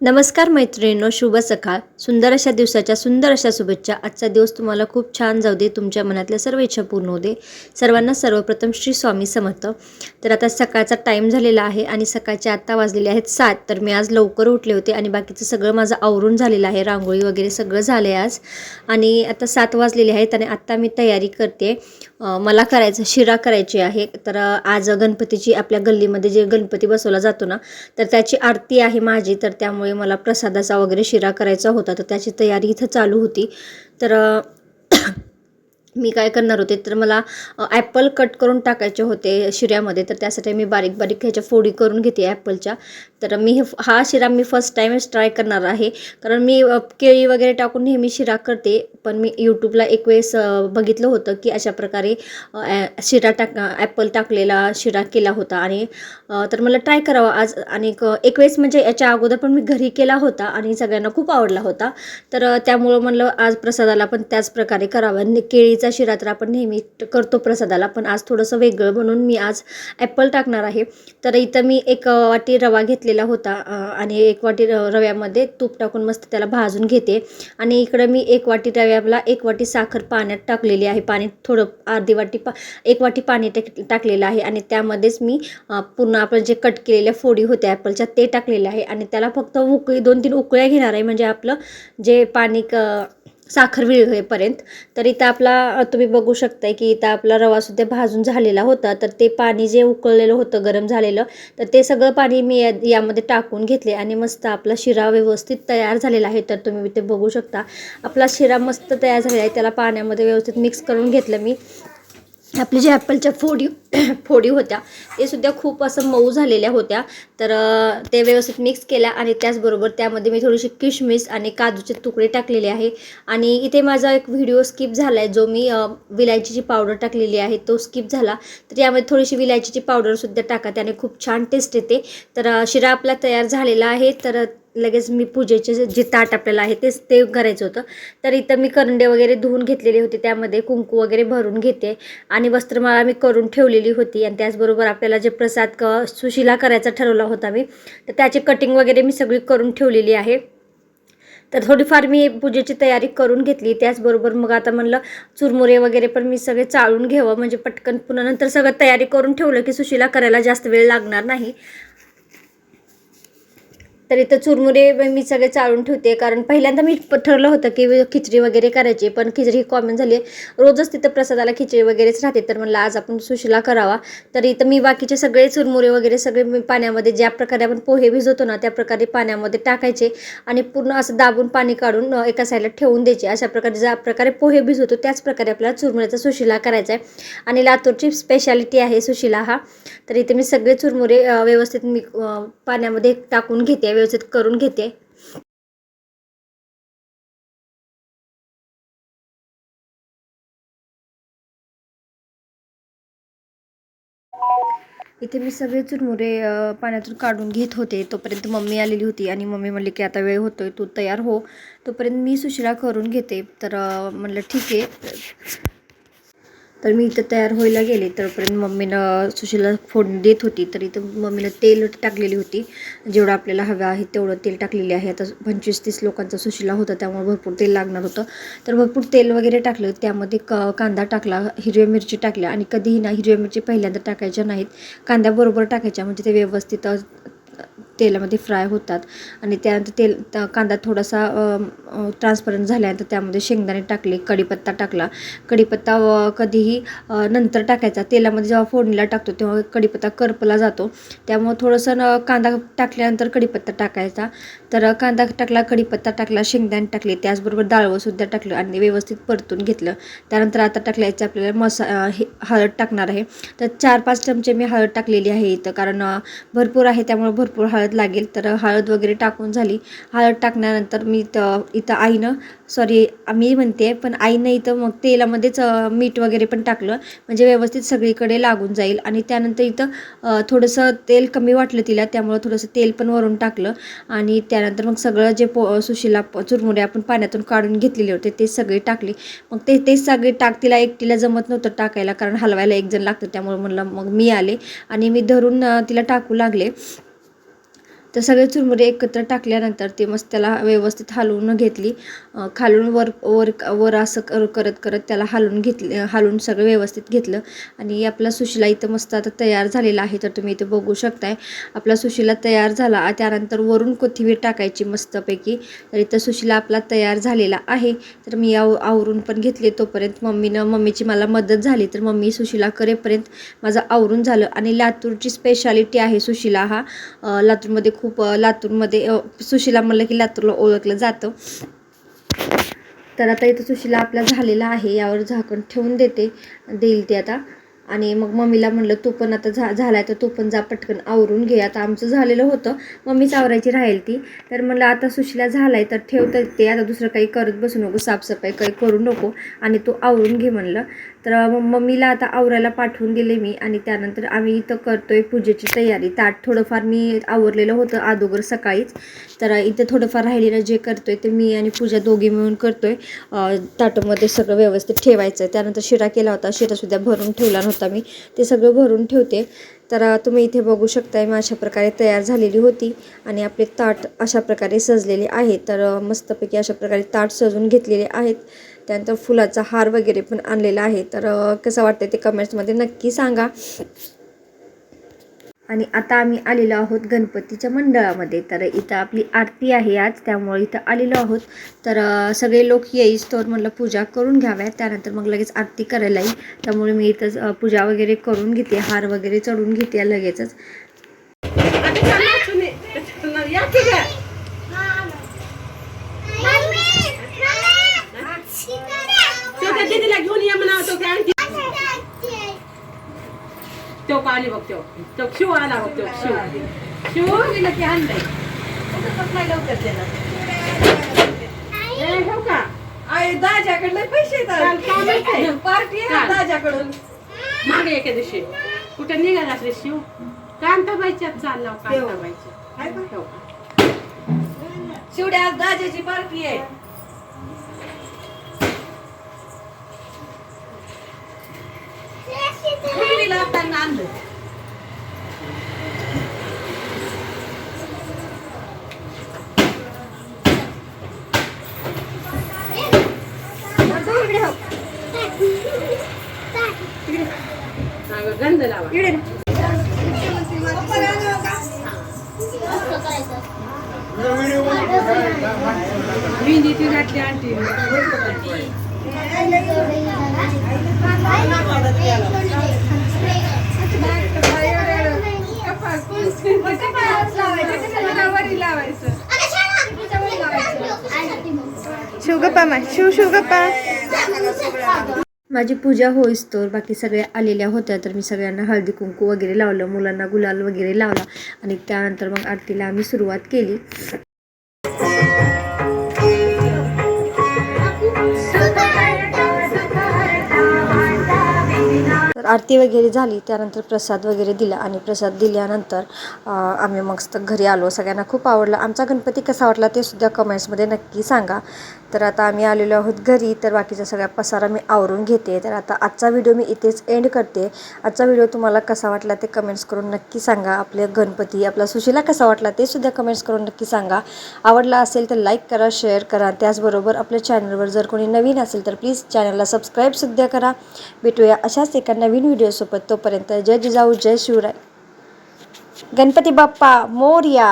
नमस्कार मैत्रिणींनो शुभ सकाळ. सुंदर अशा दिवसाच्या सुंदर अशा शुभेच्छा. आजचा दिवस तुम्हाला खूप छान जाऊ दे. तुमच्या मनातल्या सर्व इच्छा पूर्ण होऊ दे. सर्वांना सर्वप्रथम श्री स्वामी समर्थ. तर आता सकाळचा टाईम झालेला आहे आणि सकाळचे आत्ता वाजलेले आहेत सात. तर मी आज लवकर उठले होते आणि बाकीचं सगळं माझं आवरून झालेलं आहे. रांगोळी वगैरे सगळं झालं आहे आज. आणि आता सात वाजलेले आहेत आणि आत्ता मी तयारी करते. मला करायचं शिरा करायची आहे. तर आज गणपतीची आपल्या गल्लीमध्ये जे गणपती बसवला जातो ना तर त्याची आरती आहे माझी. तर त्यामुळे मला प्रसादाचा वगैरे शिरा करायचा होता तर त्याची तयारी इथं चालू होती. तर मी काय करणार होते तर मला ॲपल कट करून टाकायचे होते शिऱ्यामध्ये तर त्यासाठी मी बारीक बारीक ह्याच्या फोडी करून घेते ॲपलच्या तर मी हे हा शिरा मी फर्स्ट टाईमच ट्राय करणार आहे. कारण मी केळी वगैरे टाकून नेहमी शिरा करते पण मी यूट्यूबला एक वेळेस बघितलं होतं की अशा प्रकारे ॲ- शिरा टाक ॲपल टाकलेला शिरा केला होता. आणि तर मला ट्राय करावा आज. आणि क- एक वेळेस म्हणजे याच्या अगोदर पण मी घरी केला होता आणि सगळ्यांना खूप आवडला होता. तर त्यामुळं म्हणलं आज प्रसादाला पण त्याच प्रकारे करावं. केळीचं केळीचा शिरा तर आपण नेहमी करतो प्रसादाला पण आज थोडंसं वेगळं म्हणून मी आज ॲपल टाकणार आहे. तर इथं मी एक वाटी रवा घेतलेला होता आणि एक वाटी र- रव्यामध्ये तूप टाकून मस्त त्याला भाजून घेते. आणि इकडं मी एक वाटी रव्याला एक वाटी साखर पाण्यात टाकलेली आहे. पाणी थोडं अर्धी वाटी पा एक वाटी पाणी टाक टाकलेलं आहे. आणि त्यामध्येच मी पूर्ण आपण जे कट केलेल्या फोडी होत्या ॲपलच्या ते टाकलेले आहे. आणि त्याला फक्त उकळी दोन तीन उकळ्या घेणार आहे. म्हणजे आपलं जे पाणी क साखर विरघळेपर्यंत तर इथं आपला तुम्ही बघू शकताय की इथं आपला रवासुद्धा भाजून झालेला होता. तर ते पाणी जे उकळलेलं होतं गरम झालेलं तर ते सगळं पाणी मी यामध्ये टाकून घेतले आणि मस्त आपला शिरा व्यवस्थित तयार झालेला आहे. तर तुम्ही इथे बघू शकता. आपला शिरा मस्त तयार झालेला आहे. त्याला पाण्यामध्ये व्यवस्थित मिक्स करून घेतलं मी. आपली जे ॲपलच्या फोडी फोडी होत्या ते सुद्धा खूप असं मऊ झालेल्या होत्या. तर ते व्यवस्थित मिक्स केल्या आणि त्याचबरोबर त्यामध्ये मी थोडीशी किशमिस आणि काजूचे तुकडे टाकलेले आहे. आणि इथे माझा एक व्हिडिओ स्किप झाला आहे जो मी विलायचीची पावडर टाकलेली आहे तो स्किप झाला. तर यामध्ये थोडीशी विलायचीची पावडरसुद्धा टाका त्याने खूप छान टेस्ट येते. तर शिरा आपला तयार झालेला आहे. तर लगेच मी पूजेचे जे ताट आपल्याला आहे तेच ते करायचं होतं. तर इथं मी करंडे वगैरे धुवून घेतलेले होते. त्यामध्ये कुंकू वगैरे भरून घेते. आणि वस्त्रमाळा मी करून ठेवलेली होती. आणि त्याचबरोबर आपल्याला जे प्रसाद क सुशिला करायचा ठरवला होता मी तर त्याची कटिंग वगैरे मी सगळी करून ठेवलेली आहे. तर थोडीफार मी पूजेची तयारी करून घेतली. त्याचबरोबर मग आता म्हणलं चुरमुरे वगैरे पण मी सगळे चाळून घ्यावं. म्हणजे पटकन पुन्हा नंतर सगळं तयारी करून ठेवलं की सुशीला करायला जास्त वेळ लागणार नाही. तर इथं चुरमुरे मी सगळे चाळून ठेवते. कारण पहिल्यांदा मी ठरलं होतं की खिचडी वगैरे करायची पण खिचडी ही कॉमन झाली. आहे रोजच तिथं प्रसादाला खिचडी वगैरेच राहते. तर म्हणलं आज आपण सुशिला करावा. तर इथं मी बाकीचे सगळे चुरमुरे वगैरे सगळे मी पाण्यामध्ये ज्या प्रकारे आपण पोहे भिजवतो ना त्या प्रकारे पाण्यामध्ये टाकायचे आणि पूर्ण असं दाबून पाणी काढून एका साईडला ठेवून द्यायचे. अशा प्रकारे ज्या प्रकारे पोहे भिजवतो त्याच प्रकारे आपल्याला चुरमुऱ्याचा सुशिला करायचा आहे. आणि लातूरची स्पेशालिटी आहे सुशिला हा. तर इथे मी सगळे चुरमुरे व्यवस्थित मी पाण्यामध्ये टाकून घेते. व्यवस्थित करून घेते. इथे मी सगळे चुरमुरे पाण्यातून काढून घेत होते. तोपर्यंत मम्मी आलेली होती आणि मम्मी म्हणली की आता वेळ होतोय तू तयार हो. तोपर्यंत मी सुशिला करून घेते. तर म्हणलं ठीक आहे. तर मी इथं तयार व्हायला गेले. तरपर्यंत मम्मीनं सुशीला फोडणी देत होती. तर इथं मम्मीनं तेल टाकलेली होती. जेवढं आपल्याला हवं आहे तेवढं तेल टाकलेले आहे. आता पंचवीस तीस लोकांचा सुशीला होता त्यामुळे भरपूर तेल लागणार होतं. तर भरपूर तेल वगैरे टाकलं. त्यामध्ये क कांदा टाकला हिरव्या मिरची टाकल्या. आणि कधीही ना हिरव्या मिरची पहिल्यांदा टाकायच्या नाहीत. कांद्याबरोबर टाकायच्या. म्हणजे ते व्यवस्थित तेलामध्ये फ्राय होतात. आणि त्यानंतर तेल कांदा थोडासा ट्रान्सपरंट झाल्यानंतर त्यामध्ये शेंगदाणे टाकले कढीपत्ता टाकला. कढीपत्ता कधीही नंतर टाकायचा. तेलामध्ये जेव्हा फोडणीला टाकतो तेव्हा कढीपत्ता करपला जातो. त्यामुळे थोडंसं न कांदा टाकल्यानंतर कढीपत्ता टाकायचा. तर कांदा टाकला कढीपत्ता टाकला शेंगदाणे टाकले त्याचबरोबर डाळवंसुद्धा टाकलं आणि व्यवस्थित परतून घेतलं. त्यानंतर आता टाकल्याचं आपल्याला मसा हे हळद टाकणार आहे. तर चार पाच चमचे मी हळद टाकलेली आहे इथं कारण भरपूर आहे. त्यामुळे भरपूर हळद हळद लागेल तर हळद वगैरे टाकून झाली. हळद टाकल्यानंतर मी इथं इथं आईनं सॉरी मी म्हणते पण आईनं इथं मग तेलामध्येच मीठ वगैरे पण टाकलं. म्हणजे व्यवस्थित सगळीकडे लागून जाईल. आणि त्यानंतर इथं थोडंसं तेल कमी वाटलं तिला त्यामुळं थोडंसं तेल पण वरून टाकलं. आणि त्यानंतर मग सगळं जे पो सुशीला चुरमुरे आपण पाण्यातून काढून घेतलेले होते ते सगळे टाकले. मग ते ते सगळे टाक तिला एकटीला जमत नव्हतं टाकायला कारण हलवायला एक जण लागतं त्यामुळे म्हणलं मग मी आले. आणि मी धरून तिला टाकू लागले. तर सगळे चुरमुरे एकत्र टाकल्यानंतर ते मस्त त्याला व्यवस्थित हलवून घेतली. खालून वर वर वर असं कर करत करत त्याला हालवून घेतले हालून सगळं व्यवस्थित घेतलं. आणि आपला सुशिला इथं मस्त आता तयार झालेला आहे तर तुम्ही इथं बघू शकताय. आपला सुशिला तयार झाला त्यानंतर वरून कोथिंबीर टाकायची मस्तपैकी. तर इथं सुशिला आपला तयार झालेला आहे. तर मी आव आवरून पण घेतले तोपर्यंत मम्मीनं मम्मीची मला मदत झाली. तर मम्मी सुशिला करेपर्यंत माझं आवरून झालं. आणि लातूरची स्पेशालिटी आहे सुशिला हा. लातूरमध्ये खूप खूप लातूरमध्ये सुशिला म्हणलं की लातूरला ओळखलं जातं. तर आता इथं सुशिला आपला झालेला आहे यावर झाकण ठेवून देते देईल ते आता. आणि मग मम्मीला म्हणलं तू पण आता झा झालाय तर तू पण जा पटकन आवरून घे. आता आमचं झालेलं होतं मम्मीच आवरायची राहील ती. तर म्हणलं आता सुशिला आहे तर ठेवतं ते आता दुसरं काही करत बसू नको साफसफाई काही करू नको आणि तू आवरून घे म्हणलं. तर मग मम्मीला आता आवरायला पाठवून दिले मी आणि त्यानंतर आम्ही इथं करतोय पूजेची तयारी. ताट थोडंफार मी आवरलेलं होतं अगोदर सकाळीच. तर इथं थोडंफार राहिलेलं जे करतोय ते मी आणि पूजा दोघी मिळून करतोय. ताटामध्ये सगळं व्यवस्थित ठेवायचं त्यानंतर शिरा केला होता. शिरासुद्धा भरून ठेवला नव्हता मी. ते सगळं भरून ठेवते. तर तुम्ही इथे बघू शकताय मी अशा प्रकारे तयार झालेली होती आणि आपले ताट अशा प्रकारे सजलेले आहे तर मस्तपैकी अशा प्रकारे ताट सजून घेतलेले आहेत. त्यानंतर फुलाचा हार वगैरे पण आणलेला आहे. तर कसं वाटतं ते कमेंट्समध्ये नक्की सांगा. आणि आता आम्ही आलेलो आहोत गणपतीच्या मंडळामध्ये. तर इथं आपली आरती आहे आज. त्यामुळे इथं आलेलो आहोत. तर सगळे लोक येईस तर म्हणलं पूजा करून घ्याव्या त्यानंतर मग लगेच आरती करायला येईल त्यामुळे मी इथं पूजा वगैरे करून घेते. हार वगैरे चढून घेते लगेचच. तो काय आणखी तो का आली बघ तो. तो शिव आला बघ तो शिव. शिव गेला की आणलंय. हो का? दाजाकडले पैसे काल काम आहे. पार्टी काल. दाजाकडून मागे एके दिवशी. कुठे निघाला असले शिव. कांताबाईच्यात चालला हो, कांताबाईच्या हाय. हो का? शिवड्या आज दाजाची पार्टी आहे. हातानं आणलं हा, गंध लावा. मेहंदीची घातली आणटी शिवगप्पा मा शिव शिवगप्पा. माझी पूजा होईस तर बाकी सगळ्या आलेल्या होत्या तर मी सगळ्यांना हळदी कुंकू वगैरे लावलं मुलांना गुलाल वगैरे लावला. आणि त्यानंतर मग आरतीला आम्ही सुरुवात केली. आरती वगैरे झाली त्यानंतर प्रसाद वगैरे दिला आणि प्रसाद दिल्यानंतर आम्ही मस्त घरी आलो. सगळ्यांना खूप आवडला. आमचा गणपती कसा वाटला ते सुद्धा कमेंट्समध्ये नक्की सांगा. तर आता आम्ही आलेलो आहोत घरी तर बाकीचा सगळ्या पसारा मी आवरून घेते. तर आता आजचा व्हिडिओ मी इथेच एंड करते. आजचा व्हिडिओ तुम्हाला कसा वाटला ते कमेंट्स करून नक्की सांगा. आपले गणपती आपला सुशीला कसा वाटला ते सुद्धा कमेंट्स करून नक्की सांगा. आवडला असेल तर लाईक करा शेअर करा. त्याचबरोबर आपल्या चॅनलवर जर कोणी नवीन असेल तर प्लीज चॅनलला सबस्क्राईबसुद्धा करा. भेटूया अशाच एका नवीन व्हिडिओसोबत तोपर्यंत जय जिजाऊ जय शिवराय. गणपती बाप्पा मोर्या.